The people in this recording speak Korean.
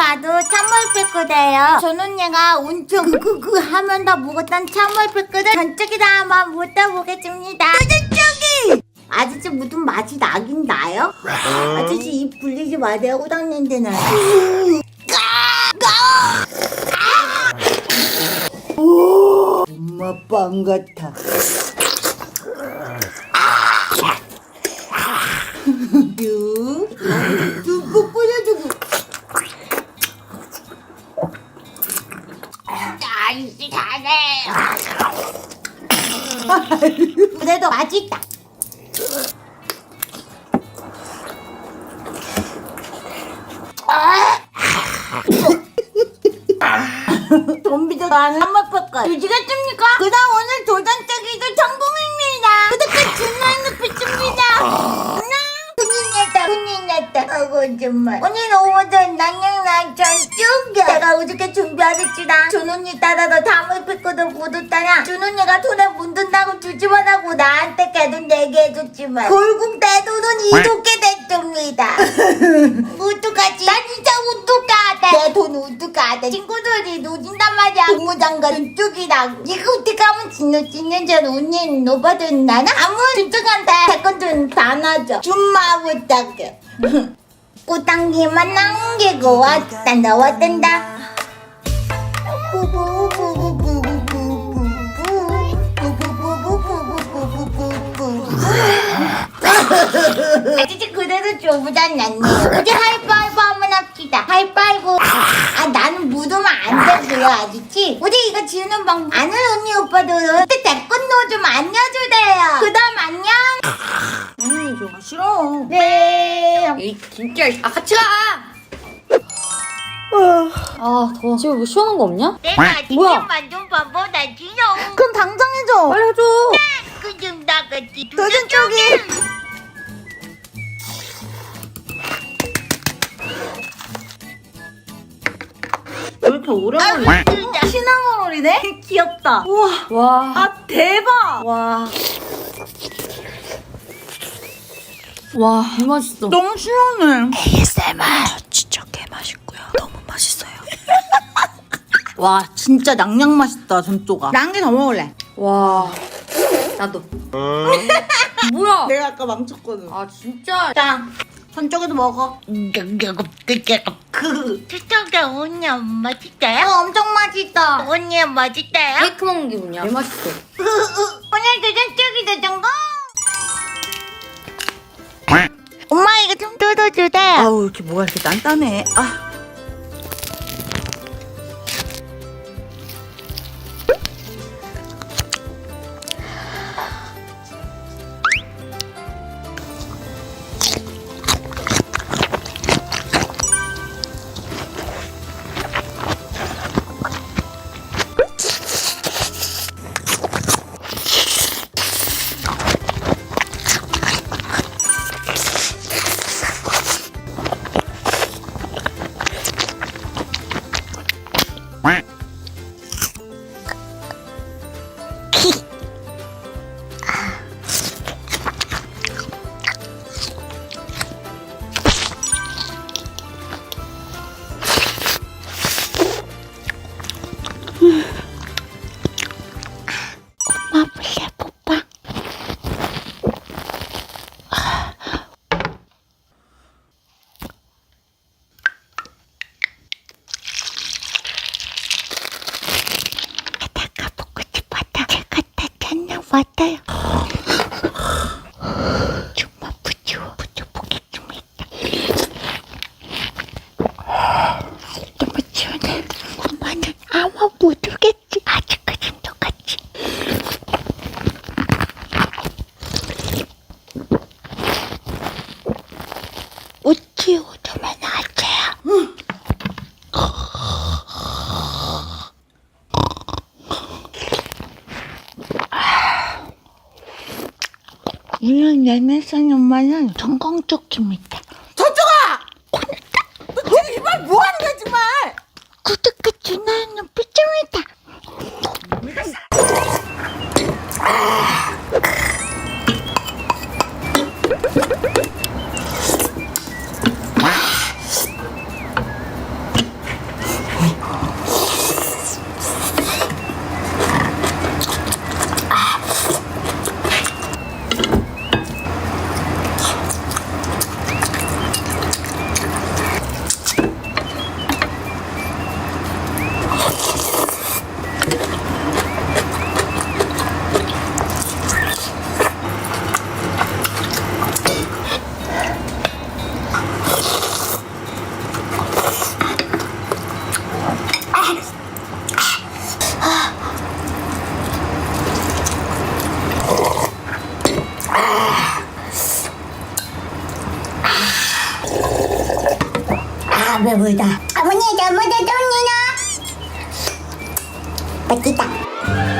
봐도 찬물피크대요. 저는 얘가 엄청 그그그 하면 다 먹었던 찬물피크를 전쪽에다 한번 묻어보겠습니다. 전쪽이! 아저씨 무슨 맛이 나긴 나요? 아저씨 입 불리지 마세요. 호당 냄새나. 엄마 빵 같아. 유, 뚝뚝 뿌려주고. 잘해. 그래도 맛있다. 좀비도 나는 한번 뺄까? 유지겠습니까? 오 정말. 오늘 오후도 낭냥랑 전쪽이야. 내가 어저께 준비하랬지라. 준언니 따라서 담을 뺏고도 못 웃다냐. 준언니가 손에 묻는다고 주지만 하고 나한테 걔돈 내게 해줬지만 결국 내 돈은 이렇게 됐습니다. 어떡하지? 난 진짜 어떡하다. 내돈 어떡하다. 친구들이 노진단 말이야. 고무장갑 쪽이랑 이거 어떡하면 진노 찢는 줄 언니는 노바든 나나? 아무 진짜한테 태권도는 다 나죠. 줌마 부탁해. 꽃당기만 남기고 왔다 나왔단다. 아저씨 그래도 저보다 낫네요. 우리 하이파이브 한번 합시다. 하이파이브. 아 나는 묻으면 안 되고요 아저씨. 우리 이거 지우는 방법 아는 언니 오빠들은 그때 태권도 좀 알려주래요. 진짜 아 같이 가. 아 더워. 집에 뭐 시원한 거 없냐? 내가 뭐야? 직접 만든 밥보다 지용. 그럼 당장 해줘. 빨리 해줘. 그좀 나갔지. 도전 쪽이. 왜 이렇게 오래 걸려? 시나몬롤이네? 귀엽다. 우와. 와. 아, 대박. 와. 와. 개 맛있어. 너무 시원해. 진짜 개 맛있고요. 너무 맛있어요. 와, 진짜 낭냥 맛있다, 전조가. 개더 먹을래. 와. 나도. 뭐야? 내가 아까 망쳤거든. 아 진짜. 자, 전쪽에도 먹어. 그. 시청자 언니 맛있어요? 어, 엄청 맛있다. 언니 맛있어요? 케이크 먹는 기분이야. 개 맛있어. 오늘 도전 쪽이도 성공. 좀 뜯어주래. 아우, 이렇게 뭐가 이렇게 단단해. 아. 엄 왔어요. 정말 부지워. 부져보겠습니다. 너무 시원해. 엄마는 아마 못 오겠지. 아직까진 똑같지. 웃지 오자면 아재야. 열매선 엄마는 성공적입니다. 전조가! 너 지금 이말 뭐 하는 거야, 정말? 구독과 좋아요는必 배불다. 왜 울다? 어머니, 너무 대통령이나. 맛있다.